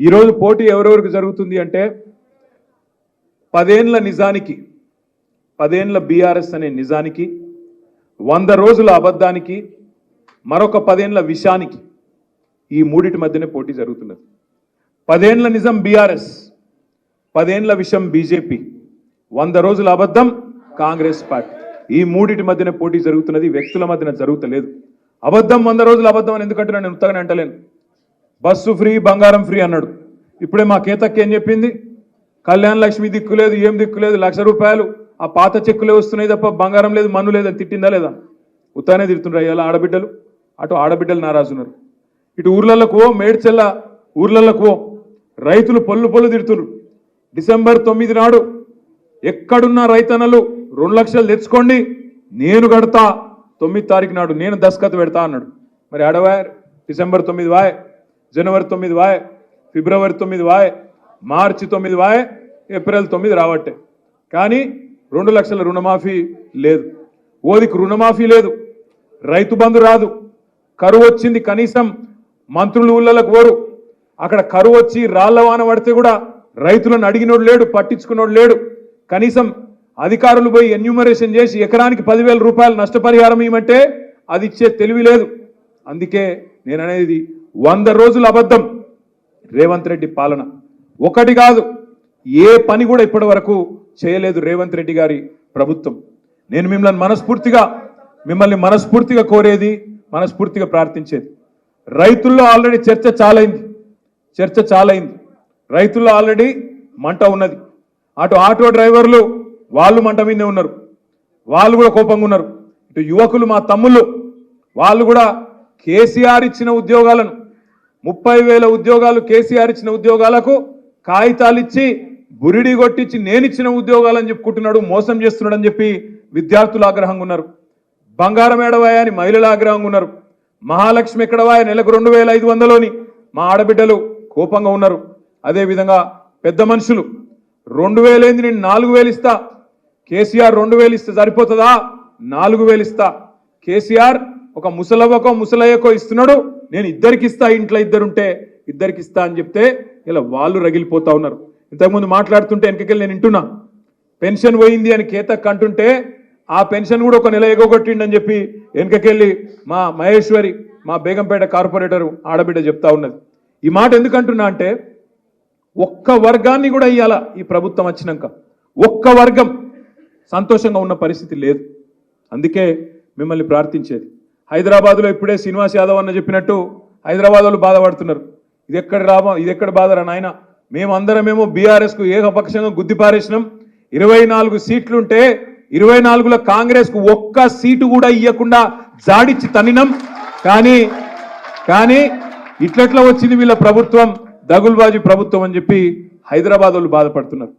ఈరోజు పోటీ ఎవరెవరికి జరుగుతుంది అంటే పదేండ్ల నిజానికి పదేండ్ల బీఆర్ఎస్ అనే నిజానికి వంద రోజుల అబద్ధానికి మరొక పదేండ్ల విషానికి ఈ మూడిటి మధ్యనే పోటీ జరుగుతున్నది. పదేండ్ల నిజం బీఆర్ఎస్ పదేండ్ల విషం బీజేపీ వంద రోజుల అబద్ధం కాంగ్రెస్ పార్టీ. ఈ మూడిటి మధ్యన పోటీ జరుగుతున్నది వ్యక్తుల మధ్యన జరుగుతలేదు. అబద్ధం వంద రోజుల అబద్ధం అని ఎందుకంటే నేను ఉత్తగానే అంటలేను. బస్సు ఫ్రీ బంగారం ఫ్రీ అన్నాడు. ఇప్పుడే మా కేతక్కి ఏం చెప్పింది? కళ్యాణ్ లక్ష్మి దిక్కు లేదు ఏం దిక్కు లేదు లక్ష రూపాయలు. ఆ పాత చెక్కులే వస్తున్నాయి తప్ప బంగారం లేదు మన్ను లేదు అని తిట్టిందా లేదా? ఉత్తానే తిడుతుండ్రు అయ్యాల ఆడబిడ్డలు. అటు ఆడబిడ్డలు నారాజున్నారు. ఇటు ఊర్లలకు ఓ మేడ్చెల్ల ఊర్లలకు ఓ రైతులు పొల్లు పొల్లు తిడుతున్నారు డిసెంబర్ తొమ్మిది నాడు ఎక్కడున్న రైతన్నలు రెండు లక్షలు తెచ్చుకోండి నేను కడతా. తొమ్మిది తారీఖు నాడు నేను దస్కత్ పెడతా అన్నాడు. మరి ఆడవాయ్ డిసెంబర్ తొమ్మిది వాయ్. జనవరి తొమ్మిది వాయ్ ఫిబ్రవరి తొమ్మిది వాయ్ మార్చి తొమ్మిది వాయ్ ఏప్రిల్ తొమ్మిది రావట్టే. కానీ రెండు లక్షల రుణమాఫీ లేదు. ఓదికి రుణమాఫీ లేదు. రైతు బంధు రాదు. కరువు వచ్చింది కనీసం మంత్రులు ఊళ్ళలకు పోరు. అక్కడ కరువు వచ్చి రాళ్ళ వాన పడితే కూడా రైతులను అడిగినోడు లేడు పట్టించుకున్నోడు లేడు. కనీసం అధికారులు పోయి ఎన్యూమరేషన్ చేసి ఎకరానికి పదివేల రూపాయలు నష్టపరిహారం ఇవ్వమంటే అది ఇచ్చే తెలివి లేదు. అందుకే నేను అనేది వంద రోజుల అబద్ధం. రేవంత్ రెడ్డి పాలన ఒకటి కాదు. ఏ పని కూడా ఇప్పటి వరకు చేయలేదు రేవంత్ రెడ్డి గారి ప్రభుత్వం. నేను మిమ్మల్ని మనస్ఫూర్తిగా మిమ్మల్ని మనస్ఫూర్తిగా కోరేది మనస్ఫూర్తిగా ప్రార్థించేది. రైతుల్లో ఆల్రెడీ చర్చ చాలైంది. చర్చ చాలైంది. రైతుల్లో ఆల్రెడీ మంట ఉన్నది. అటు ఆటో డ్రైవర్లు వాళ్ళు మంట మీదే ఉన్నారు. వాళ్ళు కూడా కోపంగా ఉన్నారు. ఇటు యువకులు మా తమ్ముళ్ళు వాళ్ళు కూడా కేసీఆర్ ఇచ్చిన ఉద్యోగాలను ముప్పై వేల ఉద్యోగాలు కేసీఆర్ ఇచ్చిన ఉద్యోగాలకు కాగితాలు ఇచ్చి బురిడి కొట్టించి నేను ఇచ్చిన ఉద్యోగాలని చెప్పుకుంటున్నాడు మోసం చేస్తున్నాడు అని చెప్పి విద్యార్థులు ఆగ్రహంగా ఉన్నారు. బంగారం ఏడవాయా అని మహిళలు ఆగ్రహంగా ఉన్నారు. మహాలక్ష్మి ఎక్కడవాయ నెలకు రెండు వేల ఐదు వందలోని మా ఆడబిడ్డలు కోపంగా ఉన్నారు. అదేవిధంగా పెద్ద మనుషులు రెండు వేలేంది నేను నాలుగు వేలు ఇస్తా. కేసీఆర్ రెండు వేలు ఇస్తే సరిపోతుందా? నాలుగు వేలు ఇస్తా. కేసీఆర్ ఒక ముసలవ్వకో ముసలయ్యకో ఇస్తున్నాడు నేను ఇద్దరికి ఇస్తా ఇంట్లో ఇద్దరుంటే ఇద్దరికి ఇస్తా అని చెప్తే ఇలా వాళ్ళు రగిలిపోతా ఉన్నారు. ఇంతకుముందు మాట్లాడుతుంటే వెనకకెళ్ళి నేను వింటున్నా. పెన్షన్ పోయింది అని కేతక్ అంటుంటే ఆ పెన్షన్ కూడా ఒక నెల ఎగొగొట్టిండని చెప్పి వెనకకెళ్ళి మా మహేశ్వరి మా బేగంపేట కార్పొరేటరు ఆడబిడ్డ చెప్తా ఉన్నది. ఈ మాట ఎందుకంటున్నా అంటే ఒక్క వర్గాన్ని కూడా ఇవ్వాల ఈ ప్రభుత్వం వచ్చినాక. ఒక్క వర్గం సంతోషంగా ఉన్న పరిస్థితి లేదు. అందుకే మిమ్మల్ని ప్రార్థించేది. హైదరాబాద్లో ఇప్పుడే శ్రీనివాస్ యాదవ్ అన్న చెప్పినట్టు హైదరాబాద్ వాళ్ళు బాధపడుతున్నారు. ఇది ఎక్కడ రాబా ఇది ఎక్కడ బాధరా నాయన? మేమందరమేమో బీఆర్ఎస్కు ఏకపక్షంగా గుద్దిపారేసినాం ఇరవై నాలుగు సీట్లుంటే ఇరవై నాలుగులో కాంగ్రెస్కు ఒక్క సీటు కూడా ఇవ్వకుండా జాడిచ్చి తన్నినాం. కానీ కానీ ఇట్లట్లా వచ్చింది వీళ్ళ ప్రభుత్వం దగుల్బాజీ ప్రభుత్వం అని చెప్పి హైదరాబాద్ వాళ్ళు బాధపడుతున్నారు.